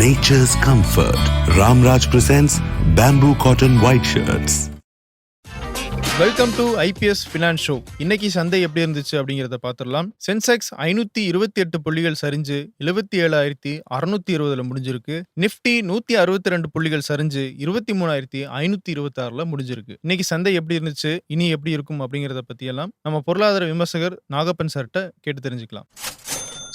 nature's comfort. Ramraj presents bamboo cotton white shirts. Welcome to IPS finance show இன்னைக்கு சந்தை எப்படி இருந்துச்சு அப்படிங்கிறத பார்த்துடலாம். சென்செக்ஸ் ஐநூத்தி இருபத்தி எட்டு புள்ளிகள் சரிஞ்சு எழுபத்தி ஏழாயிரத்தி அறுநூத்தி இருபதுல முடிஞ்சிருக்கு. நிஃப்டி நூத்தி அறுபத்தி ரெண்டு புள்ளிகள் சரிஞ்சு இருபத்தி மூணாயிரத்தி ஐநூத்தி இருபத்தி ஆறுல முடிஞ்சிருக்கு. இன்னைக்கு சந்தை எப்படி இருந்துச்சு இனி எப்படி இருக்கும் அப்படிங்கிறத பத்தி எல்லாம் நம்ம பொருளாதார விமர்சகர் நாகப்பன் சார்கிட்ட கேட்டு தெரிஞ்சுக்கலாம்.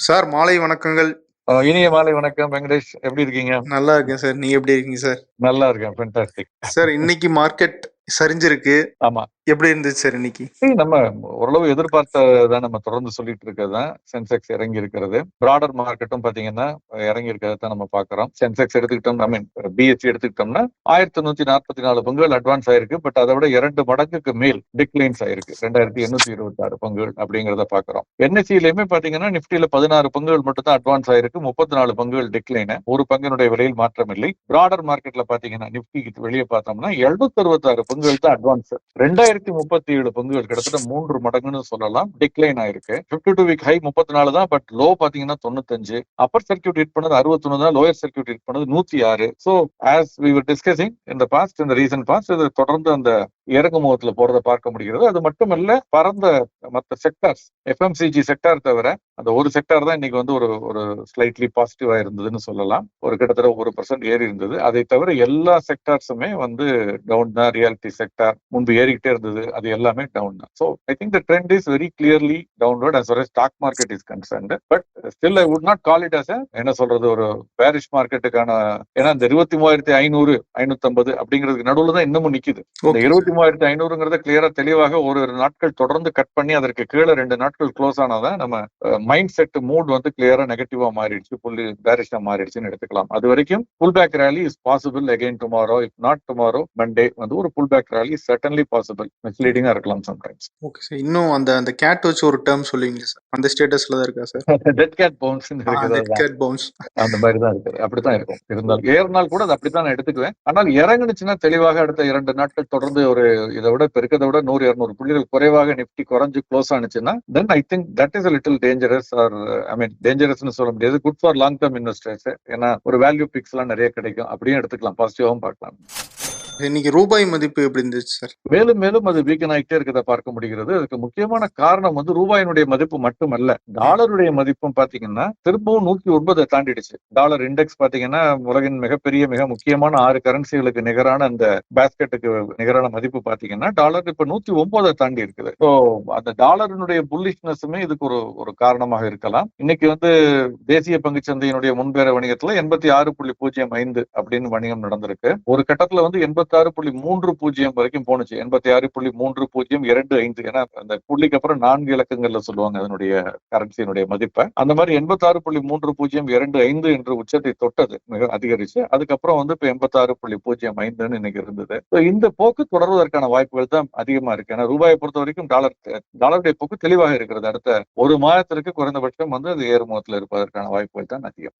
சார் மாலை வணக்கங்கள். இனிய மாலை வணக்கம் வெங்கடேஷ். எப்படி இருக்கீங்க? நல்லா இருக்கேன் சார். நீங்க எப்படி இருக்கீங்க சார்? நல்லா இருக்கேன். ஃபென்டாஸ்டிக் சார் இன்னைக்கு மார்க்கெட் சரிஞ்சிருக்கு. ஆமா. எப்படி இருந்துச்சு சார் இன்னைக்கு? நம்ம ஓரளவு எதிர்பார்த்ததான் நம்ம தொடர்ந்து சொல்லிட்டு இருக்கிறது தான் சென்செக்ஸ் இறங்கி இருக்கிறது பிராடர் மார்க்கெட்டும் பாத்தீங்கன்னா இறங்கி இருக்கிறத தான் நம்ம பாக்குறோம் சென்செக்ஸ் எடுத்துக்கிட்டோம் ஐ மீன் பிஎஸ்சி எடுத்துக்கிட்டோம்னா ஆயிரத்தி நூத்தி நாற்பத்தி நாலு பங்குகள் அட்வான்ஸ் ஆயிருக்கு. பட் அதை விட இரண்டு மடங்குக்கு மேல் டிக்ளைன்ஸ் ஆயிருக்கு. ரெண்டாயிரத்தி எண்ணூத்தி இருபத்தி ஆறு பங்குகள் அப்படிங்கிறத பாக்குறோம் என்எஸ்சியிலுமே பாத்தீங்கன்னா நிப்டியில பதினாறு பங்குகள் மட்டும் தான் அட்வான்ஸ் ஆயிருக்கு. முப்பத்தி நாலு பங்குகள் டிக்ளைன் ஒரு பங்கினுடைய விலையில் மாற்றம் இல்லை. பிராடர் மார்க்கெட்ல பாத்தீங்கன்னா நிப்டி வெளியே பார்த்தோம்னா எழுநூத்தி அறுபத்தாறு பங்குகள் தான் அட்வான்ஸ் ரெண்டாயிரத்தி முப்பத்தி ஏழு பங்குகள் கிட்டத்தட்ட மூன்று மடங்குன்னு சொல்லலாம். டிக்ளைன் ஆயிருக்கு. பிப்டி டூ வீக் ஹை முப்பத்தி நாலு தான் பட் லோ பாத்தீங்கன்னா தொண்ணூத்தஞ்சு. அப்பர் சர்க்கியூட் ஹிட் பண்ணது அறுபத்தொன்னு தான் லோயர் சர்க்கியூட் ஹிட் பண்ணது நூத்தி ஆறு. சோ ஆஸ் வி டிஸ்கசிங் இந்த பாஸ்ட் இந்த ரீசன் பாஸ்ட் இது தொடர்ந்து அந்த இறங்கு முகத்துல போறத பார்க்க முடிகிறது. அது மட்டுமல்ல பரந்த மற்ற செக்டார்ஸ் எஃப்எம்சிஜி செக்டார் தவிர அந்த ஒரு செக்டார் தான் இன்னைக்கு வந்து ஒரு ஒரு ஸ்லைட்லி பாசிட்டிவா இருந்ததுன்னு சொல்லலாம். ஒரு கிட்டத்தட்ட ஒரு பர்சன்ட் ஏறி இருந்தது. அதை தவிர எல்லா செக்டார்ஸுமே வந்து டவுன் தான். ரியாலிட்டி செக்டார் முன்பு ஏறிக்கிட்டே இருந்தது. அது எல்லாமே டவுன் தான். So I think the trend is very clearly downward far as stock market is concerned but still I would not call it as என்ன சொல்றது ஒரு பேரிஷ் மார்க்கெட்டுக்கான ஏன்னா இந்த இருபத்தி மூவாயிரத்தி ஐநூறு ஐநூத்தி அப்படிங்கிறதுக்கு நடுவுல தான் இன்னமும் நிக்குது. இந்த. இருபத்தி மூவாயிரத்தி ஐநூறுங்கிறத கிளியரா தெளிவாக ஒரு நாட்கள் தொடர்ந்து கட் பண்ணி அதற்கு கீழே ரெண்டு நாட்கள் க்ளோஸ் ஆனாதான் நம்ம மைண்ட் செட் மூட் வந்து கிளியரா நெகட்டிவா மாறிடுச்சு புள்ளி பேரிஷா மாறிடுச்சுன்னு எடுத்துக்கலாம். அது வரைக்கும் pull back rally is possible again tomorrow if not tomorrow Monday வந்து ஒரு pull back rally certainly possible மிஸ்லீடிங்கா இருக்கலாம் சம்டைம்ஸ் ஓகே சார் இன்னும் அந்த அந்த கேட் வச்சு ஒரு டேர்ம் சொல்லுவீங்களா சார் அந்த ஸ்டேட்டஸ்ல தான் இருக்கா sir dead cat bounce cat bounce அந்த மாதிரி தான் இருக்குது அப்படித்தான் இருக்கும். இருந்தாலும் ஏறினால் கூட அது அப்படித்தான் நான் எடுத்துக்குவேன். ஆனால் இறங்குனுச்சுன்னா தெளிவாக அடுத்த இரண்டு நாட்கள் தொடர்ந்து ஒரு இதை விட பெருக்கதை விட நூறு இரநூறு புள்ளிகள் குறைவாக நிப்டி குறைஞ்சு close ஆனிச்சுன்னா then I think that is little dangerous or I mean டேஞ்சரஸ்னு சொல்ல முடியாது. Good for long term investors ஏன்னா ஒரு வேல்யூ பிக்ஸ் எல்லாம் நிறைய கிடைக்கும். அப்படியும் எடுத்துக்கலாம். பாசிட்டிவாகவும் பார்க்கலாம். இன்னைக்கு ரூபாய் மதிப்பு எப்படி இருந்துச்சு சார்? மேலும் மேலும் அது வீக்கன் ஆகிட்டே இருக்கிறத பார்க்க முடிகிறது. அதுக்கு முக்கியமான காரணம் வந்து ரூபாயினுடைய மதிப்பு மட்டுமல்ல டாலருடைய மதிப்பும் பாத்தீங்கன்னா திரும்பவும் நூத்தி ஒன்பதை தாண்டிடுச்சு. டாலர் இண்டெக்ஸ் பாத்தீங்கன்னா உலகின் மிகப்பெரிய மிக முக்கியமான ஆறு கரன்சிகளுக்கு நிகரான அந்த பேஸ்கெட்டுக்கு நிகரான மதிப்பு பாத்தீங்கன்னா டாலர் இப்ப நூத்தி ஒன்பதை தாண்டி இருக்குது. ஸோ அந்த டாலரினுடைய புல்லிஷ்னஸுமே இதுக்கு ஒரு ஒரு காரணமாக இருக்கலாம். இன்னைக்கு வந்து தேசிய பங்குச்சந்தையினுடைய முன்பேற வணிகத்துல எண்பத்தி ஆறு புள்ளி பூஜ்ஜியம் ஐந்து அப்படின்னு வணிகம் நடந்திருக்கு. ஒரு கட்டத்துல வந்து எண்பத்தி ஆறு புள்ளி மூன்று பூஜ்ஜியம் வரைக்கும் போனுச்சு எண்பத்தி ஆறு புள்ளி மூன்று பூஜ்ஜியம் இரண்டு ஐந்து ஏன்னா அந்த புள்ளிக்கு அப்புறம் நான்கு இலக்கங்கள்ல சொல்லுவாங்க அதனுடைய கரன்சியினுடைய மதிப்பை. அந்த மாதிரி எண்பத்தி ஆறு புள்ளி மூன்று பூஜ்ஜியம் இரண்டு ஐந்து என்று உச்சத்தை தொட்டது மிக அதிகரிச்சு. அதுக்கப்புறம் வந்து இப்ப எண்பத்தி ஆறு புள்ளி பூஜ்ஜியம் ஐந்துன்னு இன்னைக்கு இருந்தது. இந்த போக்கு தொடர்வதற்கான வாய்ப்புகள் தான் அதிகமா இருக்கு. ஏன்னா ரூபாயை பொறுத்த வரைக்கும் டாலர் டாலருடைய போக்கு தெளிவாக இருக்கிறது. அடுத்த ஒரு மாதத்திற்கு குறைந்தபட்சம் வந்து அது ஏறுமுகத்தில் இருப்பதற்கான வாய்ப்புகள் தான் அதிகம்.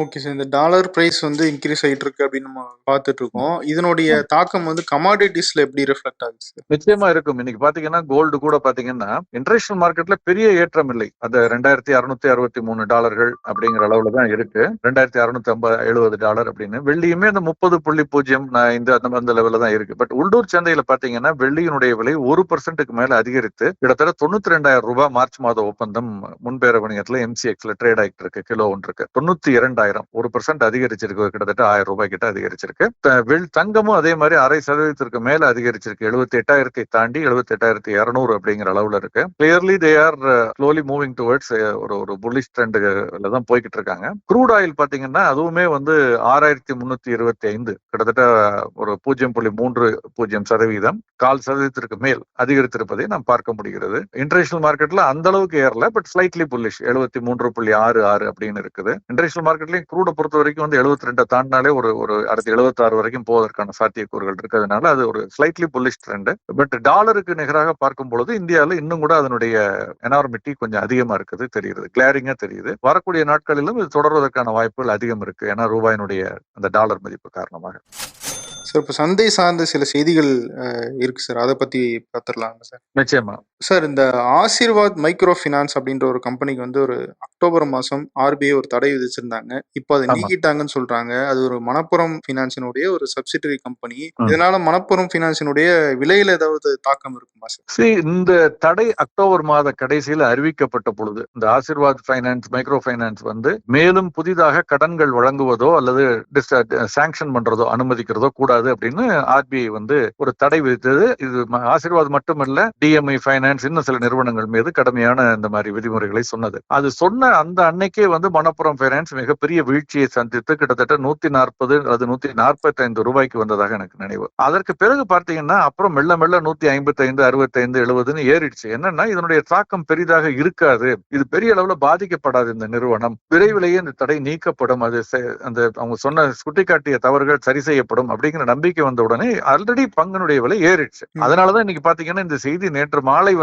ஓகே சார் இந்த டாலர் பிரைஸ் வந்து இன்க்ரீஸ் ஆயிட்டு இருக்கு அப்படின்னு நம்ம பார்த்துட்டு இருக்கோம் இதனுடைய தாக்கம் வந்து கமாடிட்டிஸ்ல எப்படி ரிஃப்ளெக்ட் ஆகுது சார் நிச்சயமா இருக்கும். இன்னைக்கு பாத்தீங்கன்னா கோல்டு கூட பாத்தீங்கன்னா இன்டர்நேஷனல் மார்க்கெட்ல பெரிய ஏற்றம் இல்லை. அது ரெண்டாயிரத்தி அறுநூத்தி அறுபத்தி மூணு டாலர்கள் அப்படிங்கிற அளவுல தான் இருக்கு. ரெண்டாயிரத்தி அறுநூத்தி ஐம்பது எழுபது டாலர் அப்படின்னு. வெள்ளியுமே அந்த முப்பது புள்ளி பூஜ்ஜியம் இந்த அந்த அந்த லெவல்ல தான் இருக்கு. பட் உள்ளூர் சந்தையில பாத்தீங்கன்னா வெள்ளியினுடைய விலை ஒரு பர்சன்ட்டுக்கு மேல அதிகரித்து கிட்டத்தட்ட தொண்ணூத்தி ரெண்டாயிரம் ரூபாய் மார்ச் மாத ஒப்பந்தம் முன்பேர வணிகத்துல எம்சிஎக்ஸ்ல ட்ரேட் ஆகிட்டு இருக்கு கிலோ ஒன்று இருக்கு தொண்ணூத்தி இரண்டாயிரம். ஆயிரம். ஒரு பர்சன்ட் அதிகரிச்சிருக்கு. கிட்டத்தட்ட ஆயிரம் ரூபாய் கிட்ட அதிகரிச்சிருக்கு. வெள் தங்கமும் அதே மாதிரி அரை சதவீதத்திற்கு மேல அதிகரிச்சிருக்கு. எழுபத்தி எட்டாயிரத்தை தாண்டி எழுபத்தி எட்டாயிரத்தி இருநூறு அப்படிங்கிற அளவுல இருக்கு. Clearly they are slowly moving towards ஒரு ஒரு புல்லிஷ் ட்ரெண்டுல தான் போய்கிட்டு இருக்காங்க. க்ரூட் ஆயில் பாத்தீங்கன்னா அதுவுமே வந்து ஆறாயிரத்தி முன்னூத்தி இருபத்தி ஐந்து கிட்டத்தட்ட uh, ஒரு பூஜ்ஜியம் புள்ளி மூன்று பூஜ்ஜியம் சதவீதம். கால் சதவீதத்திற்கு மேல் அதிகரித்திருப்பதை நாம் பார்க்க முடிகிறது. இன்டர்நேஷனல் மார்க்கெட்ல அந்த அளவுக்கு ஏறல பட் ஸ்லைட்லி புல்லிஷ் எழுபத்தி மூன்று புள்ளி ஆறு ஆறு அப்படின்னு இருக்குது. இன்டர்நேஷனல் மார்க்கெட்ல மார்க்கெட்லயும் க்ரூட பொறுத்த வரைக்கும் வந்து எழுபத்தி ரெண்டை தாண்டினாலே ஒரு ஒரு அடுத்து எழுபத்தாறு வரைக்கும் போவதற்கான சாத்தியக்கூறுகள் இருக்கிறதுனால அது ஒரு ஸ்லைட்லி புல்லிஷ் ட்ரெண்ட் பட் டாலருக்கு நிகராக பார்க்கும் பொழுது இந்தியாவில் இன்னும் கூட அதனுடைய எனார்மிட்டி கொஞ்சம் அதிகமா இருக்குது தெரியுது கிளாரிங்கா தெரியுது. வரக்கூடிய நாட்களிலும் இது தொடர்வதற்கான வாய்ப்புகள் அதிகம் இருக்கு. ஏன்னா ரூபாயினுடைய அந்த டாலர் மதிப்பு காரணமாக. சார் இப்போ சந்தை சார்ந்த சில செய்திகள் இருக்கு சார் அதை பத்தி பார்த்துடலாங்க சார் நிச்சயமா. சார் இந்த ஆசீர்வாத் மைக்ரோ ஃபினான்ஸ் அப்படின்ற ஒரு கம்பெனிக்கு வந்து ஒரு அக்டோபர் மாதம் ஆர்பிஐ ஒரு தடை விதிச்சிருந்தாங்க. இப்போ அதை. நீக்கிட்டாங்கன்னு சொல்றாங்க. அது ஒரு மணப்புரம் ஃபினான்ஸினுடைய ஒரு சப்சிடரி கம்பெனி. இதனால மணப்புரம் ஃபினான்ஸினுடைய விலையில ஏதாவது தாக்கம் இருக்குமா சார் இந்த தடை அக்டோபர் மாத கடைசியில் அறிவிக்கப்பட்ட பொழுது இந்த ஆசீர்வாத் ஃபைனான்ஸ் மைக்ரோ ஃபைனான்ஸ் வந்து மேலும் புதிதாக கடன்கள் வழங்குவதோ அல்லது சாங்ஷன் பண்றதோ அனுமதிக்கிறதோ கூடாது அப்படின்னு ஆர்பிஐ வந்து ஒரு தடை விதித்தது. இது ஆசீர்வாத் மட்டுமல்ல டிஎம்ஐ பைனான்ஸ் இன்னும் சில நிறுவனங்கள் மீது கடுமையான இந்த மாதிரி விதிமுறைகளை சொன்னது. அது சொன்ன அந்த அன்னைக்கே வந்து மணப்புரம் பைனான்ஸ் மிகப்பெரிய வீழ்ச்சியை சந்தித்து கிட்டத்தட்ட நூத்தி நாற்பது அல்லது நூத்தி நாற்பத்தி ஐந்து ரூபாய்க்கு வந்ததாக எனக்கு நினைவு. அதற்கு பிறகு பார்த்தீங்கன்னா அப்புறம் மெல்ல மெல்ல நூத்தி ஐம்பத்தி ஐந்து அறுபத்தைந்து எழுபதுன்னு ஏறிடுச்சு. என்னன்னா இதனுடைய தாக்கம் பெரிதாக இருக்காது. இது பெரிய அளவுல பாதிக்கப்படாது இந்த நிறுவனம். விரைவிலேயே இந்த தடை நீக்கப்படும். அது செ- அந்த அவங்க சொன்ன சுட்டிக்காட்டிய தவறுகள் சரி செய்யப்படும் அப்படிங்கிற நம்பிக்கை வந்த உடனே ஆல்ரெடி பங்கினுடைய விலை ஏறிடுச்சு. அதனாலதான் இன்னைக்கு பாத்தீங்கன்னா இந்த செய்தி நேற்று மாலை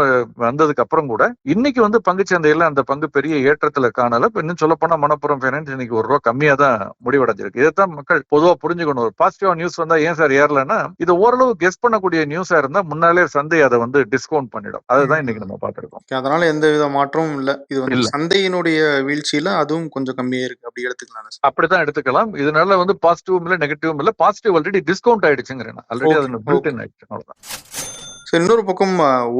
வந்ததுக்கு அப்புறம் கூட இன்னைக்கு வந்து பங்குச்சந்தையில அந்த பங்கு பெரிய ஏற்றத்துல காணல. இப்ப இன்னும் சொல்ல போனா மணப்புறம் ஃபைனான்ஸ் இன்னைக்கு ஒரு ரூபா கம்மியா தான் முடிவடைஞ்சிருக்கு. இதைத்தான் மக்கள் பொதுவா புரிஞ்சுக்கணும். ஒரு பாசிட்டிவா நியூஸ் வந்தா ஏன் சார் ஏறலன்னா இது ஓரளவு கெஸ் பண்ணக்கூடிய நியூஸா இருந்தா முன்னாலே சந்தை அதை வந்து டிஸ்கவுண்ட் பண்ணிடும். அதுதான் இன்னைக்கு நம்ம பார்த்திருக்கோம். அதனால எந்த வித மாற்றமும் இல்லை. இது வந்து. சந்தையினுடைய வீழ்ச்சியில அதுவும் கொஞ்சம் கம்மியா இருக்கு. அப்படி எடுத்துக்கலாம் சார் அப்படித்தான் எடுத்துக்கலாம். இதனால வந்து பாசிட்டிவும் இல்ல நெகட்டிவும் இல்ல. பாசிட்டிவ் ஆல்ரெடி டிஸ்கவுண்ட் ஆயிடுச்சுங்கிறேன் ஆல்ரெடி அது பில்ட் இன் ஆயிடுச்சு அவ்வளவுதான். சார் இன்னொரு பக்கம்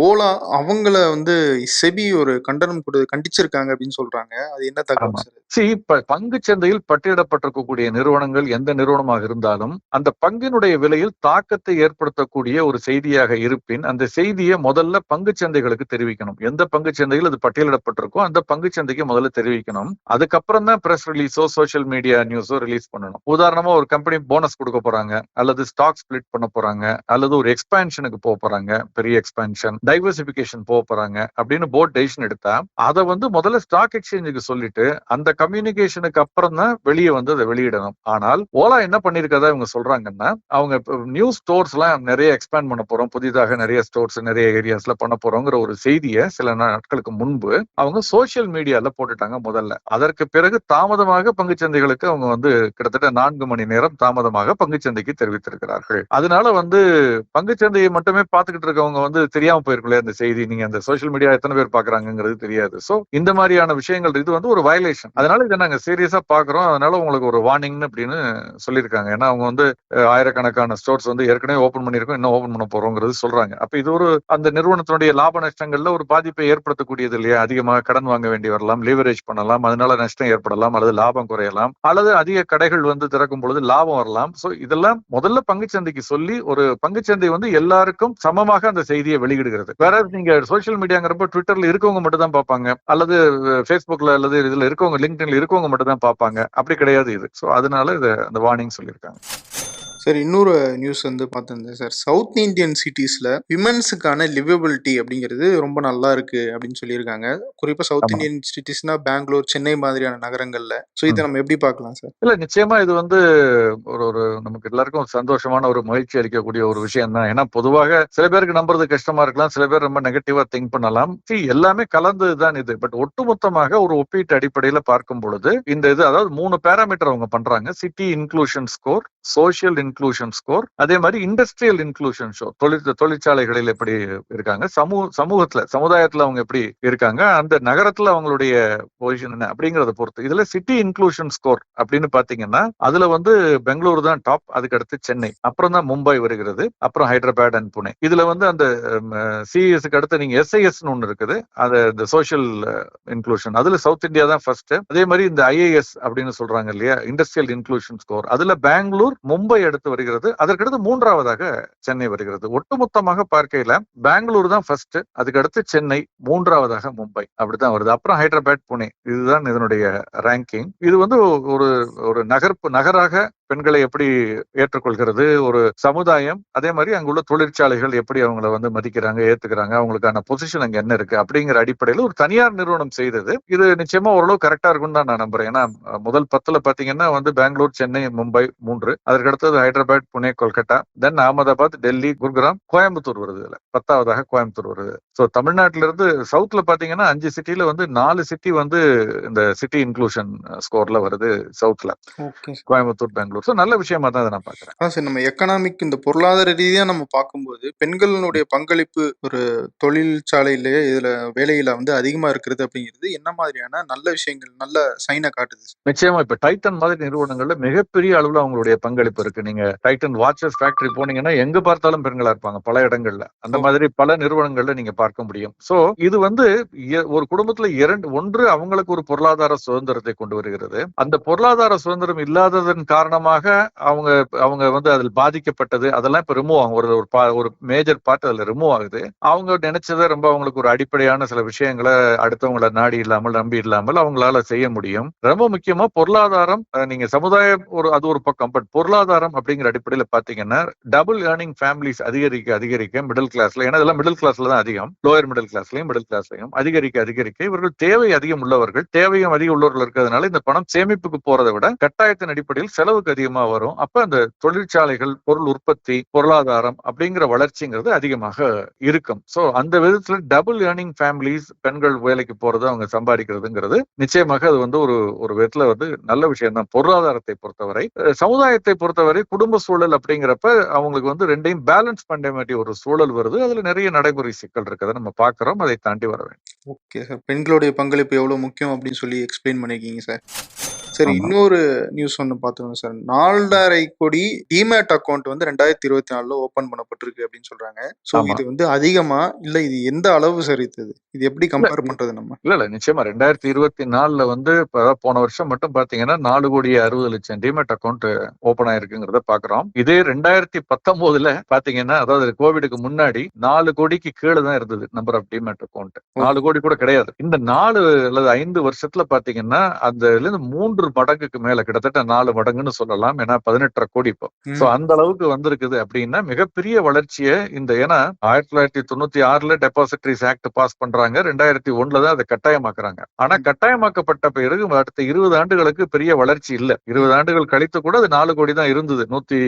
ஓலா அவங்கள வந்து செபி ஒரு கண்டனம் கொடு கண்டிச்சிருக்காங்க அப்படின்னு சொல்றாங்க. அது என்ன தகவல் சி இப்ப பங்கு சந்தையில் பட்டியலிடப்பட்டிருக்கக்கூடிய நிறுவனங்கள் எந்த நிறுவனமாக இருந்தாலும் அந்த பங்கினுடைய விலையில் தாக்கத்தை ஏற்படுத்தக்கூடிய ஒரு செய்தியாக இருப்பின் அந்த செய்தியை முதல்ல பங்கு சந்தைகளுக்கு தெரிவிக்கணும். எந்த பங்கு சந்தையில் அது பட்டியலிடப்பட்டிருக்கோ அந்த பங்கு சந்தைக்கு முதல்ல தெரிவிக்கணும். அதுக்கப்புறம் தான் பிரஸ் ரிலீஸோ சோஷியல் மீடியா நியூஸோ ரிலீஸ் பண்ணணும். உதாரணமா ஒரு கம்பெனி போனஸ் கொடுக்க போறாங்க அல்லது ஸ்டாக் ஸ்பிளிட் பண்ண போறாங்க அல்லது ஒரு எக்ஸ்பான்ஷனுக்கு போக போறாங்க. பெரிய எக்ஸ்பென்ஷன் டைவர்சிபிகேஷன் போக போறாங்க அப்படின்னு போர்ட் டெசிஷன் எடுத்தா அதை வந்து முதல்ல ஸ்டாக் எக்ஸ்சேஞ்சுக்கு சொல்லிட்டு அந்த கம்யூனிகேஷனுக்கு அப்புறம் தான் வெளியே வந்து அதை வெளியிடணும். ஆனால் ஓலா என்ன பண்ணிருக்கதா இவங்க சொல்றாங்கன்னா அவங்க நியூ ஸ்டோர்ஸ் எல்லாம் நிறைய எக்ஸ்பேண்ட் பண்ண போறோம். புதிதாக நிறைய ஸ்டோர்ஸ் நிறைய ஏரியாஸ்ல பண்ண போறோங்கிற ஒரு செய்தியை சில நாட்களுக்கு முன்பு அவங்க சோசியல் மீடியால போட்டுட்டாங்க முதல்ல. அதற்கு பிறகு தாமதமாக பங்குச்சந்தைகளுக்கு அவங்க வந்து கிட்டத்தட்ட நான்கு மணி நேரம் தாமதமாக பங்குச்சந்தைக்கு தெரிவித்திருக்கிறார்கள். அதனால வந்து பங்குச்சந்தையை மட்டுமே பார்த்துக்கிட்டு இருக்கவங்க வந்து தெரியாம போயிருக்கல இந்த செய்தி. நீங்க அந்த சோசியல் மீடியா எத்தனை பேர் பாக்குறாங்கிறது தெரியாது. சோ இந்த மாதிரியான விஷயங்கள் இது வந்து ஒரு வயலேஷன் அதனால இதை நாங்க சீரியஸா பாக்குறோம். அதனால உங்களுக்கு ஒரு வார்னிங் அப்படின்னு சொல்லியிருக்காங்க. ஏன்னா அவங்க வந்து ஆயிரக்கணக்கான ஸ்டோர்ஸ் வந்து ஏற்கனவே ஓபன் பண்ணிருக்கோம் இன்னும் ஓபன் பண்ண போறோங்கிறது சொல்றாங்க. அப்ப இது ஒரு அந்த நிறுவனத்தினுடைய லாப நஷ்டங்கள்ல ஒரு பாதிப்பை ஏற்படுத்தக்கூடியது இல்லையா? அதிகமாக கடன் வாங்க வேண்டி வரலாம் லீவரேஜ் பண்ணலாம் அதனால நஷ்டம் ஏற்படலாம் அல்லது லாபம் குறையலாம் அல்லது அதிக கடைகள் வந்து திறக்கும் பொழுது லாபம் வரலாம். சோ இதெல்லாம் முதல்ல பங்குச்சந்தைக்கு சொல்லி ஒரு பங்குச்சந்தை வந்து எல்லாருக்கும் சமமாக அந்த செய்தியை வெளியிடுகிறது. வேற நீங்க சோசியல் மீடியாங்கிறப்ப ட்விட்டர்ல இருக்கவங்க மட்டும் தான் பார்ப்பாங்க. அல்லது ஃபேஸ்புக்ல அல்லது இதுல இருக்கவங்க லிங்க்டின்ல இருக்கவங்க மட்டும் தான் பார்ப்பாங்க. அப்படி கிடையாது இது. சோ அதனால இதை அந்த வார்னிங் சொல்லியிருக்காங்க. சார் இன்னொரு நியூஸ் வந்து பார்த்துருந்தேன் சார். சவுத் இந்தியன் சிட்டிஸ்ல விமன்ஸுக்கான லிவபிலிட்டி அப்படிங்கிறது ரொம்ப நல்லா இருக்கு அப்படின்னு சொல்லியிருக்காங்க. குறிப்பா சவுத். இந்தியன் சிட்டிஸ்னா பெங்களூர் சென்னை மாதிரியான நகரங்கள்ல. ஸோ இதை நம்ம எப்படி பார்க்கலாம் சார்? இல்ல நிச்சயமா இது வந்து ஒரு ஒரு நமக்கு எல்லாருக்கும் சந்தோஷமான ஒரு மகிழ்ச்சி அளிக்கக்கூடிய ஒரு விஷயம் தான் ஏன்னா பொதுவாக சில பேருக்கு நம்புறது கஷ்டமா இருக்கலாம் சில பேர் ரொம்ப நெகட்டிவா திங்க் பண்ணலாம். எல்லாமே கலந்தது தான் இது. பட் ஒட்டுமொத்தமாக ஒரு ஒப்பீட்டு அடிப்படையில பார்க்கும் பொழுது இந்த இது அதாவது மூணு பேராமீட்டர் அவங்க பண்றாங்க. City inclusion score social inclusion score அதே மாதிரி இண்டஸ்ட்ரியல் இன்க்ளூஷன் ஷோ தொழில் தொழிற்சாலைகளில் எப்படி இருக்காங்க? சமூக சமூகத்துல சமுதாயத்துல அவங்க எப்படி இருக்காங்க? அந்த நகரத்துல அவங்களுடைய பொசிஷன் என்ன? அப்படிங்கறத பொறுத்து. இதுல சிட்டி இன்க்ளூஷன் ஸ்கோர் அப்படின்னு பாத்தீங்கன்னா அதுல வந்து பெங்களூர் தான் டாப் அதுக்கடுத்து சென்னை அப்புறம் தான் மும்பை வருகிறது அப்புறம் ஹைதராபாத் அண்ட் புனே. இதுல வந்து அந்த சிஎஸ்க்கு அடுத்து நீங்க எஸ்ஐஎஸ் ஒன்று இருக்குது அது இந்த சோஷியல் இன்க்ளூஷன் அதுல சவுத் இந்தியா தான் ஃபர்ஸ்ட் அதே மாதிரி இந்த ஐஏஎஸ் அப்படின்னு சொல்றாங்க இல்லையா? இண்டஸ்ட்ரியல் இன்க்ளூஷன் ஸ்கோர் அதுல பெங்களூர் மும்பை அடுத்து வருகிறது. அதற்கடுத்து மூன்றாவதாக சென்னை வருகிறது. ஒட்டுமொத்தமாக பார்க்கையில பெங்களூர் தான் ஃபர்ஸ்ட் அதுக்கு அடுத்து சென்னை மூன்றாவதாக மும்பை. அப்படித்தான் வருது. அப்புறம் ஹைதராபாத் புனே. இதுதான் இதனுடைய ரேங்கிங் இது வந்து ஒரு ஒரு நகர்ப்பு நகராக பெண்களை எப்படி ஏற்றுக்கொள்கிறது? ஒரு சமுதாயம் அதே மாதிரி அங்குள்ள தொழிற்சாலைகள் எப்படி அவங்கள வந்து மதிக்கிறாங்க ஏத்துக்கிறாங்க அவங்களுக்கான பொசிஷன் அங்க என்ன இருக்கு அப்படிங்கிற அடிப்படையில் ஒரு தனியார் நிறுவனம் செய்தது. இது நிச்சயமா ஓரளவு கரெக்டா இருக்கும்னு தான் நான் நம்புறேன். ஏன்னா முதல் பத்துல பாத்தீங்கன்னா வந்து பெங்களூர் சென்னை மும்பை மூன்று. அதற்கு அடுத்தது ஹைதராபாத் புனே கொல்கத்தா தென் அகமதாபாத் டெல்லி குர்கிராம் கோயம்புத்தூர் வருது இதுல. பத்தாவதாக கோயம்புத்தூர் வருது. ஸோ தமிழ்நாட்டில இருந்து சவுத்ல பாத்தீங்கன்னா அஞ்சு சிட்டில வந்து நாலு சிட்டி வந்து இந்த சிட்டி இன்க்ளூஷன் ஸ்கோர்ல வருது சவுத்ல கோயம்புத்தூர் பெங்களூர். பெங்களூர் ஸோ நல்ல விஷயமா தான் அதை நான் அதான் சார். நம்ம எக்கனாமிக் இந்த பொருளாதார ரீதியா நம்ம பார்க்கும்போது பெண்களினுடைய பங்களிப்பு ஒரு தொழிற்சாலையிலேயே இதுல வேலையில வந்து அதிகமா இருக்கிறது அப்படிங்கிறது என்ன மாதிரியான நல்ல விஷயங்கள் நல்ல சைனை காட்டுது? நிச்சயமா இப்ப டைட்டன் மாதிரி நிறுவனங்கள்ல மிகப்பெரிய அளவுல அவங்களுடைய பங்களிப்பு இருக்கு. நீங்க டைட்டன் வாட்சஸ் ஃபேக்டரி போனீங்கன்னா எங்க பார்த்தாலும் பெண்களா இருப்பாங்க பல இடங்கள்ல. அந்த மாதிரி பல நிறுவனங்கள்ல நீங்க பார்க்க முடியும். சோ இது வந்து ஒரு குடும்பத்துல இரண்டு ஒன்று அவங்களுக்கு ஒரு பொருளாதார சுதந்திரத்தை கொண்டு வருகிறது. அந்த பொருளாதார சுதந்திரம் இல்லாததன் காரணமாக அவங்க அவங்க வந்து அதில் பாதிக்கப்பட்டது அதெல்லாம் இப்ப ரிமூவ் ஆகும். ஒரு ஒரு பா- ஒரு மேஜர் பார்ட் அதுல ரிமூவ் ஆகுது. அவங்க நினைச்சதை ரொம்ப அவங்களுக்கு ஒரு அடிப்படையான சில விஷயங்களை அடுத்தவங்கள நாடி இல்லாமல் நம்பி இல்லாமல் அவங்களால செய்ய முடியும். ரொம்ப முக்கியமா பொருளாதாரம் நீங்க சமுதாயம் ஒரு அது ஒரு பக்கம் பட் பொருளாதாரம் அப்படிங்கிற அடிப்படையில பாத்தீங்கன்னா டபுள் ஏர்னிங் ஃபேமிலிஸ் அதிகரிக்க அதிகரிக்க மிடில் கிளாஸ்ல ஏன்னா இதெல்லாம் மிடில் கிளாஸ்ல தான் அதிகம். லோயர் மிடில் கிளாஸ்லயும் மிடில் கிளாஸ்லயும் அதிகரிக்க அதிகரிக்க இவர்கள் தேவை அதிகம் உள்ளவர்கள். தேவையும் அதிக உள்ளவர்கள் இருக்கிறதுனால இந்த பணம் சேமிப்புக்கு போறதை விட கட்டாயத்தின் அடிப்படையில் செலவுக்கு அதிகமா வரும். அப்ப அந்த தொழிற்சாலைகள் பொருள் உற்பத்தி பொருளாதாரம் அப்படிங்கிற வளர்ச்சிங்கிறது அதிகமாக இருக்கும். சோ அந்த விதத்துல டபுள் ஏர்னிங் ஃபேமிலிஸ் பெண்கள் வேலைக்கு போறது அவங்க சம்பாதிக்கிறதுங்கிறது நிச்சயமாக அது வந்து ஒரு ஒரு விதத்துல வந்து நல்ல விஷயம் தான் பொருளாதாரத்தை பொறுத்தவரை சமுதாயத்தை பொறுத்தவரை குடும்ப சூழல் அப்படிங்கிறப்ப அவங்களுக்கு வந்து ரெண்டையும் பேலன்ஸ் பண்ண வேண்டிய ஒரு சூழல் வருது. அதுல நிறைய நடைமுறை சிக்கல் இருக்கிறத நம்ம பாக்குறோம் அதை தாண்டி வர வேண்டும். ஓகே சார் பெண்களுடைய பங்களிப்பு எவ்வளவு முக்கியம் அப்படின்னு சொல்லி எக்ஸ்பிளைன் பண்ணிருக்கீங்க சார் சரி. இன்னொரு நியூஸ் ஒன்று பார்த்துக்கோங்க சார் நாலரை கோடி டிமேட் அக்கௌண்ட் வந்து ரெண்டாயிரத்தி இருபத்தி நாலுல ஓபன் பண்ணப்பட்டிருக்கு அப்படின்னு சொல்றாங்க. ஸோ. இது வந்து அதிகமா? இல்ல இது எந்த அளவு சார் இது? எப்படி கம்பேர் பண்றது நம்ம? இல்ல இல்ல நிச்சயமா. ரெண்டாயிரத்தி இருபத்தி நாலுல வந்து போன வருஷம் மட்டும் பாத்தீங்கன்னா நாலு கோடி அறுபது லட்சம் டிமெட் அக்கௌண்ட் ஓபன் ஆயிருக்குங்கிறத பாக்குறோம். இதே ரெண்டாயிரத்தி பத்தொன்பதுல பாத்தீங்கன்னா அதாவது கோவிடுக்கு முன்னாடி நாலு கோடிக்கு கீழே தான் இருந்தது நம்பர் ஆஃப் டிமெட் அக்கௌண்ட் நாலு கோடி கூட கிடையாது. இந்த நாலு அல்லது ஐந்து வருஷத்துல பாத்தீங்கன்னா அந்த இருந்து மூன்று மடங்குக்கு மேல கிட்டத்தட்ட நாலு மடங்குன்னு சொல்லலாம். ஏன்னா பதினெட்டரை கோடி இப்போ. சோ அந்த அளவுக்கு வந்திருக்குது அப்படின்னா மிகப்பெரிய வளர்ச்சியை இந்த ஏன்னா ஆயிரத்தி தொள்ளாயிரத்தி தொண்ணூத்தி ஆறுல டெபாசிட்டரிஸ் ஆக்ட் பாஸ் பண்றாங்க. ரெண்டாயிரத்தி ஒண்ணுல தான் அதை கட்டாயமாக்குறாங்க. ஆனா கட்டாயமாக்கப்பட்ட பிறகு அடுத்த இருபது ஆண்டுகளுக்கு பெரிய வளர்ச்சி இல்ல. இருபது ஆண்டுகள் கழித்து கூட அது நாலு கோடி தான் இருந்தது. நூத்தி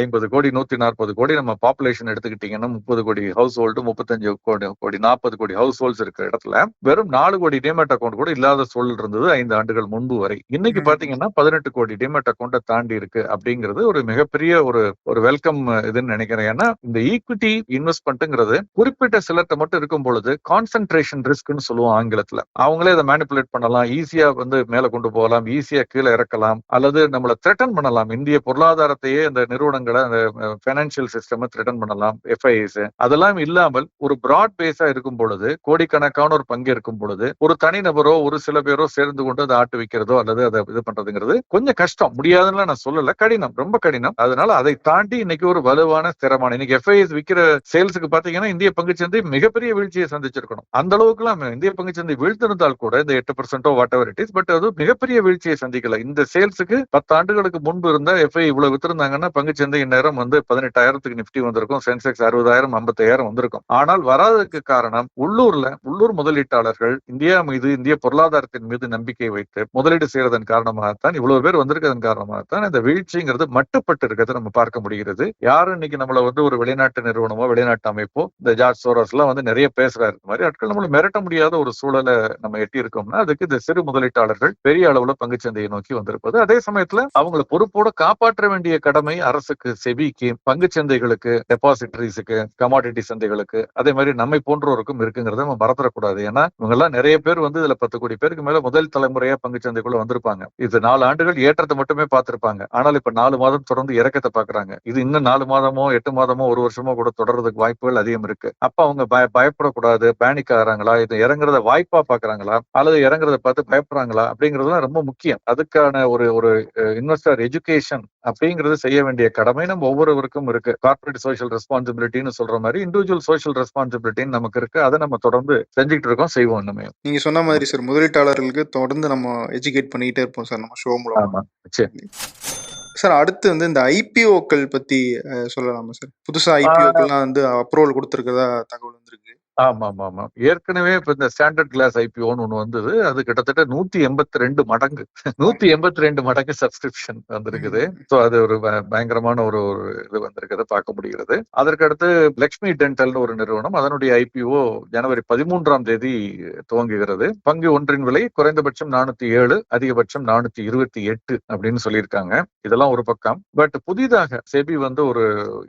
ஐம்பது கோடி நூத்தி நாற்பது கோடி நம்ம பாப்புலேஷன் எடுத்துக்கிட்டீங்கன்னா முப்பது கோடி ஹவுஸ் ஹோல்டு முப்பத்தஞ்சு கோடி கோடி நாற்பது கோடி ஹவுஸ் ஹோல்ட்ஸ் இருக்கிற இடத்துல வெறும் நாலு கோடி டிமேட் அக்கௌண்ட் கூட இல்லாத சூழல் இருந்தது ஐந்து ஆண்டுகள் முன்பு வரை. இன்னைக்கு. பாத்தீங்கன்னா பதினெட்டு கோடி டிமெட் அக்கௌண்ட்டை தாண்டி இருக்கு அப்படிங்கிறது ஒரு மிகப்பெரிய ஒரு ஒரு வெல்கம் இதுன்னு நினைக்கிறேன். ஏன்னா இந்த ஈக்விட்டி இன்வெஸ்ட்மெண்ட்ங்கிறது குறிப்பிட்ட சிலர்கிட்ட மட்டும் இருக்கும் பொழுது கான்சென்ட்ரேஷன் ரிஸ்க்னு சொல்லுவோம் ஆங்கிலத்துல. அவங்களே அதை மேனிப்புலேட் பண்ணலாம் ஈஸியா வந்து மேல கொண்டு போகலாம் ஈஸியா கீழே இறக்கலாம் அல்லது நம்மளை த்ரெட்டன் பண்ணலாம். இந்திய பொருளாதாரத்தையே அந்த நிறுவனங்களை அந்த பைனான்சியல் சிஸ்டம் த்ரெட்டன் பண்ணலாம் எஃப்ஐஎஸ் அதெல்லாம் இல்லாமல் ஒரு பிராட் பேஸா இருக்கும் பொழுது கோடிக்கணக்கான ஒரு பங்கு இருக்கும் பொழுது ஒரு தனிநபரோ ஒரு சில பேரோ சேர்ந்து கொண்டு அதை ஆட்டு வைக்கிறதோ அல்லது அதை இது பண்றதுங்கிறது கொஞ்சம் கஷ்டம். முடியாதுன்னு நான் சொல்லல. கடினம். ரொம்ப கடினம். அதனால அதை தாண்டி இன்னைக்கு ஒரு வலுவான ஸ்திரமான இன்னைக்கு எஃப்ஐஎஸ் விற்கிற சேல்ஸுக்கு பாத்தீங்கன்னா இந்திய பங்குச்சந்தை மிகப்பெரிய வீழ்ச்சியை சந்திச்சிருக்கணும். அந்த அளவுக்கு எல்லாம் இந்திய பங்குச்சந்தை வீழ்த்திருந்தால் கூட இந்த எட்டு பர்சன்டோ whatever it is but அது மிகப்பெரிய வீழ்ச்சியை சந்திக்கல. இந்த சேல்ஸுக்கு பத்து ஆண்டுகளுக்கு முன்பு இருந்த எஃப்ஐ இவ்வளவு வித்திருந்தாங்கன்னா பங்குச்சந்தை இந்நேரம் வந்து பதினெட்டாயிரத்துக்கு நிப்டி வந்திருக்கும். சென்செக்ஸ் அறுபதாயிரம் ஐம்பத்தாயிரம் வந்திருக்கும். ஆனால் வராததுக்கு காரணம் உள்ளூர்ல உள்ளூர் முதலீட்டாளர்கள் இந்தியா மீது இந்திய பொருளாதாரத்தின் மீது நம்பிக்கை வைத்து முதலீடு செய்யறதன் காரணமாகத்தான் இவ்வளவு பேர் வந்திருக்கிறதன் காரணமாகத்தான் இந்த வீழ்ச்சிங்கிறது மட்டுப்பட்டு இருக்கிறத நம்ம பார்க்க முடிகிறது. யாரும் இன்னைக்கு நம்மள வந்து ஒரு வெளிநாட்டு நிறுவனமோ வெளிநாட்டு அமைப்போ இந்த ஜார்ஜ் சோரோஸ் எல்லாம் வந்து நிறைய பேசுறாரு. இந்த மாதிரி ஆட்கள் நம்மள மிரட்ட முடியாத ஒரு சூழலை நம்ம எட்டி இருக்கோம்னா அதுக்கு இந்த சிறு முதலீட்டாளர்கள் பெரிய அளவுல பங்குச்சந்தையை நோக்கி வந்திருப்பது. அதே சமயத்துல அவங்கள பொறுப்போட காப்பாற்ற வேண்டிய கடமை அரசுக்கு செபிக்கு பங்குச்சந்தைகளுக்கு டெபாசிட்டரிஸுக்கு கமாடிட்டி சந்தைகளுக்கு அதே மாதிரி நம்மை போன்றோருக்கும் இருக்குங்கிறத நம்ம மறந்துடக்கூடாது. ஏன்னா இவங்க எல்லாம் நிறைய பேர் வந்து இதுல பத்து கோடி பேருக்கு மேல முதல் தலைமுறையா பங்குச்சந்தைக்குள்ள வந்திருப்பாங்க. இது நாலு ஆண்டுகள் ஏற்றத்தை மட்டுமே பார்த்திருப்பாங்க. ஆனால் இப்ப நாலு மாதம் தொடர்ந்து இறக்கத்தை பாக்குறாங்க இது இன்னும் நாலு மாதமோ எட்டு மாதமோ ஒரு வருஷமோ கூட தொடர்றதுக்கு வாய்ப்புகள் அதிகம் இருக்கு. அப்ப அவங்க பய பயப்படக்கூடாது பேனிக் ஆகிறாங்களா? இது இறங்குறத வாய்ப்பா பாக்குறாங்களா அல்லது இறங்குறத பார்த்து பயப்படுறாங்களா? அப்படிங்கறதுலாம் ரொம்ப முக்கியம். அதுக்கான ஒரு ஒரு இன்வெஸ்டர் எஜுகேஷன் அப்படிங்கிறது செய்ய வேண்டிய கடமை நம்ம ஒவ்வொருவருக்கும் இருக்கு. கார்பரேட் சோஷியல் ரெஸ்பான்சிபிலிட்டின்னு சொல்ற மாதிரி இண்டிவிஜுவல் சோஷியல் ரெஸ்பான்சிபிலிட்டின்னு நமக்கு இருக்கு. அதை நம்ம தொடர்ந்து செஞ்சுக்கிட்டு இருக்கோம் செய்வோம் இன்னுமே. நீங்க சொன்ன மாதிரி சார் முதலீட்டாளர்களுக்கு தொடர்ந்து நம்ம எஜுகேட் பண்ணிக்கிட்டே இருப்போம் சார் நம்ம ஷோ மூலமா. சரி சார் அடுத்து வந்து இந்த ஐபிஓக்கள் பத்தி சொல்லலாமா சார்? புதுசா ஐபிஓக்கள்லாம் வந்து அப்ரூவல் கொடுத்துருக்கதா தகவல் வந்திருக்கு. ஆமா ஆமா ஆமா ஏற்கனவே இப்ப இந்த ஸ்டாண்டர்ட் கிளாஸ் ஐபிஓன்னு ஒண்ணு வந்தது. அது கிட்டத்தட்ட நூத்தி எண்பத்தி ரெண்டு மடங்கு. நூத்தி எண்பத்தி ரெண்டு மடங்கு சப்ஸ்கிரிப்ஷன் வந்திருக்குது. சோ அது ஒரு பயங்கரமான ஒரு ஒரு இது வந்திருக்கிறத பார்க்க முடிகிறது. அதற்கு அடுத்து லக்ஷ்மி டென்டல்னு ஒரு நிறுவனம் அதனுடைய ஐபிஓ ஜனவரி பதிமூன்றாம் தேதி துவங்குகிறது. பங்கு ஒன்றின் விலை குறைந்தபட்சம் நானூத்தி ஏழு அதிகபட்சம் நானூத்தி இருபத்தி எட்டு அப்படின்னு சொல்லியிருக்காங்க. இதெல்லாம் ஒரு பக்கம். பட் புதிதாக செபி வந்து ஒரு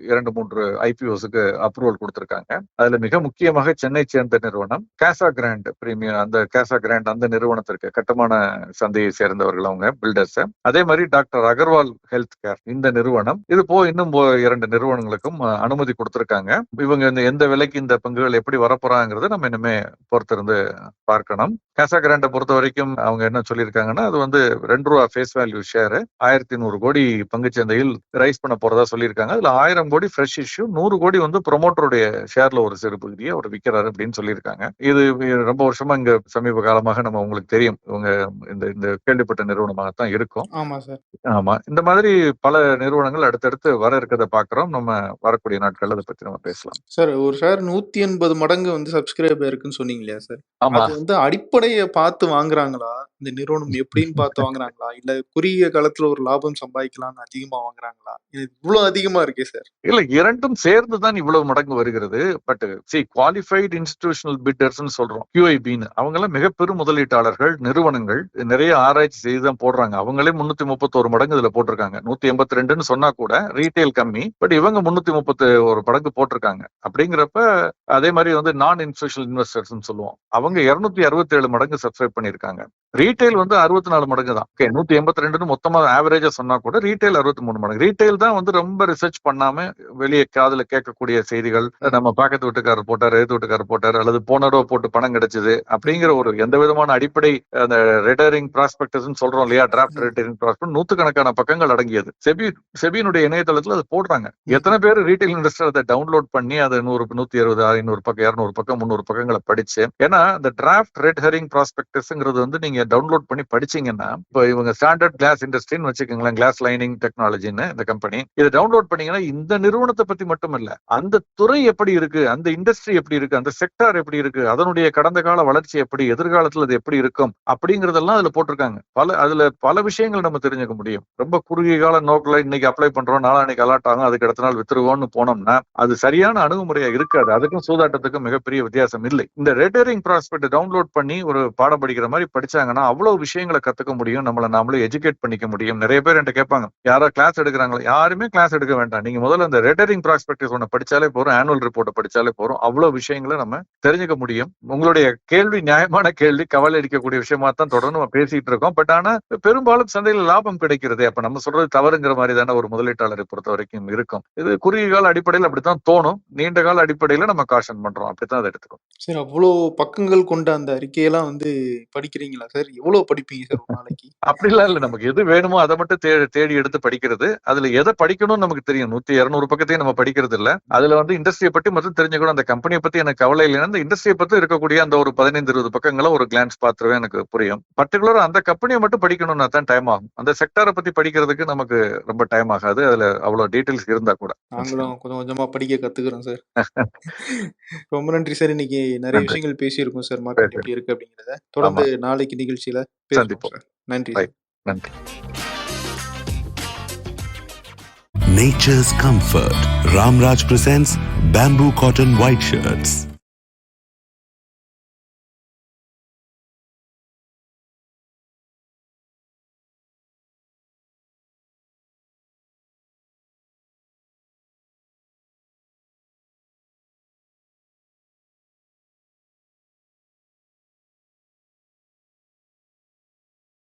இரண்டு மூன்று ஐபிஓஸுக்கு அப்ரூவல் கொடுத்திருக்காங்க. அதுல மிக முக்கியமாக சென்னை சேர்ந்த நிறுவனம் கேசா கிராண்ட் பிரீமியம் அந்த கேசா கிராண்ட் அந்த நிறுவனத்திற்கு கட்டுமான சந்தையை சேர்ந்தவர்கள் அவங்க பில்டர்ஸ் அதே மாதிரி டாக்டர் அகர்வால் ஹெல்த் கேர் இந்த நிறுவனம் இது போ இன்னும் போ- இரண்டு நிறுவனங்களுக்கும் அனுமதி கொடுத்திருக்காங்க. இவங்க இந்த எந்த விலைக்கு இந்த பங்குகள் எப்படி வரப்போறாங்கிறத நம்ம இனிமே பொறுத்திருந்து பார்க்கணும். கேசா கிராண்டை பொறுத்த வரைக்கும் அவங்க என்ன சொல்லியிருக்காங்கன்னா அது வந்து ரெண்டு ரூபா ஃபேஸ் வேல்யூ ஷேர் ஆயிரத்தி நூறு கோடி பங்குச் சந்தையில் ரைஸ் பண்ண போறதா சொல்லியிருக்காங்க. அதுல ஆயிரம் கோடி ஃப்ரெஷ் இஷ்யூ நூறு கோடி வந்து ப்ரொமோட்டருடைய ஷேர்ல ஒரு சிறு பகுதியை அவர் விற்கிறாரு அப்படின்னு சொல்லியிருக்காங்க. இது ரொம்ப வருஷமா இங்க சமீப காலமாக நம்ம உங்களுக்கு தெரியும். இவங்க இந்த இந்த கேள்விப்பட்ட நிறுவனமாகத்தான் இருக்கும். ஆமா சார். ஆமா. இந்த மாதிரி பல நிறுவனங்கள் அடுத்தடுத்து வர இருக்கிறத பாக்குறோம் நம்ம வரக்கூடிய நாட்கள்ல அதை பத்தி நம்ம பேசலாம். சார் ஒரு ஷேர் நூத்தி எண்பது மடங்கு வந்து சப்ஸ்கிரைப் இருக்குன்னு சொன்னீங்க இல்லையா சார்? ஆமா. வந்து அடிப்படையை பார்த்து வாங்குறாங்களா? இந்த நிறுவனம் எப்படின்னு பார்த்து வாங்குறாங்களா? இல்ல குறுகிய காலத்துல ஒரு லாபம் சம்பாதிக்கலாம்னு அதிகமா வாங்குறாங்களா? இது இவ்வளவு அதிகமா இருக்கே சார். இல்ல இரண்டும் சேர்ந்து தான் இவ்வளவு மடங்கு வருகிறது. பட் சி குவாலிஃபைடு இன்ஸ்டிடியூஷனல் பிட்டர்ஸ்னு சொல்றோம். கியூஐபின்னு அவங்க எல்லாம் மிக பெரும் முதலீட்டாளர்கள் நிறுவனங்கள். நிறைய ஆராய்ச்சி செய்து தான் போடுறாங்க. அவங்களே முன்னூத்தி முப்பத்தோரு மடங்கு இதுல போட்டிருக்காங்க. நூத்தி எண்பத்தி ரெண்டுன்னு சொன்னா கூட ரீட்டைல் கம்மி. பட் இவங்க முன்னூத்தி முப்பத்தி ஒரு மடங்கு போட்டிருக்காங்க. அப்படிங்கிறப்ப அதே மாதிரி வந்து நான் இன்ஸ்டிடியூஷனல் இன்வெஸ்டர்ஸ் சொல்லுவோம். அவங்க இருநூத்தி அறுபத்தி ஏழு மடங்கு சப்ஸ்கிரைப் பண்ணிருக்காங்க ரீட்டைல் வந்து அறுபத்தி நாலு மடங்கு தான் ஓகே நூத்தி எண்பத்தி ரெண்டுன்னு மொத்தமா ஆவரேஜா சொன்னா கூட ரீட்டைல் அறுபத்தி மூணு மடங்கு. ரீட்டைல் தான் வந்து ரொம்ப ரிசர்ச் பண்ணாம வெளியே காதுல கேட்கக்கூடிய செய்திகள். நம்ம பக்கத்து வீட்டுக்காரர் போட்டார் எழுத்து வீட்டுக்காரர் போட்டார் அல்லது போனரோ போட்டு பணம் கிடைச்சது அப்படிங்கிற ஒரு எந்த விதமான அடிப்படை அந்த ரெடரிங் ப்ராஸ்பெக்டஸ் சொல்றோம் இல்லையா? டிராஃப்ட் ரெடரிங் ப்ராஸ்பெக்ட் நூத்துக்கணக்கான பக்கங்கள் அடங்கியது. செபி செபியினுடைய இணையதளத்துல அது போடுறாங்க. எத்தனை பேர் ரீட்டைல் இன்வெஸ்டர் அதை டவுன்லோட் பண்ணி அதை நூறு நூத்தி இருபது ஐநூறு பக்கம் இரநூறு பக்கம் முந்நூறு பக்கங்களை படிச்சு ஏன்னா இந்த டிராப்ட் ரெட் ஹெரிங் ப்ராஸ்பெக்டஸ்ங்கிறது வந்து நீங்க டவுன்லோட் பண்ணி படிச்சீங்கன்னா இப்போ இவங்க ஸ்டாண்டர்ட் கிளாஸ் இண்டஸ்ட்ரின்னு வச்சுக்கோங்களேன் கிளாஸ் லைனிங் டெக்னாலஜின்னு இந்த கம்பெனி இதை டவுன்லோட் பண்ணீங்கன்னா இந்த நிறுவனத்தை பத்தி மட்டும் இல்ல அந்த துறை எப்படி இருக்கு அந்த இண்டஸ்ட்ரி எப்படி இருக்கு அந்த செக்டார் எப்படி இருக்கு அதனுடைய கடந்த கால வளர்ச்சி எப்படி எதிர்காலத்துல அது எப்படி இருக்கும் அப்படிங்கறதெல்லாம் அதுல போட்டிருக்காங்க. பல அதுல பல விஷயங்கள் நம்ம தெரிஞ்சுக்க முடியும். ரொம்ப குறுகிய கால நோக்கில் இன்னைக்கு அப்ளை பண்றோம் நாளான்னைக்கு அலாட் ஆகும் அதுக்கு அடுத்த நாள் வித்துருவோம்னு போனோம்னா அது சரியான அணுகுமுறையா இருக்காது. அதுக்கும் சூதாட்டத்துக்கும் மிகப்பெரிய வித்தியாசம் இல்லை. இந்த ரெட்டரிங் ப்ராஸ்பெக்ட் டவுன்லோட் பண்ணி ஒரு பாடம் படிக்கிற மாதிரி படிச்சாங்க படிச்சாங்கன்னா அவ்வளவு விஷயங்களை கத்துக்க முடியும். நம்மளை நாமளே எஜுகேட் பண்ணிக்க முடியும். நிறைய பேர் என்கிட்ட கேட்பாங்க யாரோ கிளாஸ் எடுக்கிறாங்களா? யாருமே கிளாஸ் எடுக்க வேண்டாம். நீங்க முதல்ல அந்த ரெட்டரிங் ப்ராஸ்பெக்டிவ் ஒன்று படிச்சாலே போறோம் ஆனுவல் ரிப்போர்ட்டை படிச்சாலே போறோம் அவ்வளவு விஷயங்களை நம்ம தெரிஞ்சுக்க முடியும். உங்களுடைய கேள்வி நியாயமான கேள்வி கவலை அடிக்கக்கூடிய விஷயமா தான் தொடர்ந்து நம்ம பேசிட்டு இருக்கோம். பட் ஆனா பெரும்பாலும் சந்தையில் லாபம் கிடைக்கிறது. அப்ப நம்ம சொல்றது தவறுங்கிற மாதிரி தானே ஒரு முதலீட்டாளரை பொறுத்த வரைக்கும் இருக்கும். இது குறுகிய கால அடிப்படையில் அப்படித்தான் தோணும். நீண்ட கால அடிப்படையில நம்ம காஷன் பண்றோம். அப்படித்தான் அதை எடுத்துக்கணும். சரி அவ்வளோ பக்கங்கள் கொண்ட அந்த அறிக்கையெல்லாம் வந்து படிக்கிறீங்களா? சார் எவ்வளவு படிப்பீங்க சார் ஒரு நாளைக்கு? அப்படிலாம் இல்ல. நமக்கு எது வேணுமோ அதை மட்டும் தே தேடி எடுத்து படிக்கிறது. அதுல எதை படிக்கணும்னு நமக்கு தெரியும். நூத்தி இருநூறு பக்கத்தையும் நம்ம படிக்கிறது இல்ல. அதுல வந்து இண்டஸ்ட்ரியை பத்தி மட்டும் தெரிஞ்சுக்கணும் அந்த கம்பெனியை பத்தி எனக்கு கவலை இல்லைன்னா அந்த இண்டஸ்ட்ரியை பத்தி இருக்கக்கூடிய அந்த ஒரு பதினைந்து இருபது பக்கங்களை ஒரு கிளான்ஸ் பார்த்துருவே எனக்கு புரியும். பர்டிகுலரா அந்த கம்பெனியை மட்டும் படிக்கணும்னா தான் டைம் ஆகும். அந்த செக்டாரை பத்தி படிக்கிறதுக்கு நமக்கு ரொம்ப டைம் ஆகாது. அதுல அவ்வளவு டீடைல்ஸ் இருந்தா கூட. நாங்களும் கொஞ்சம் கொஞ்சமா படிக்க கத்துக்கிறோம் சார். ரொம்ப நன்றி சார். இன்னைக்கு நிறைய. விஷயங்கள் பேசியிருக்கோம் சார். மார்க்கெட். எப்படி இருக்கு அப்படிங்கிறத. தொடர்ந்து நாளைக்கு நிகழ்ச்சியில சந்திப்போம். நன்றி நன்றி Nature's Comfort. Ramraj presents Bamboo Cotton White Shirts.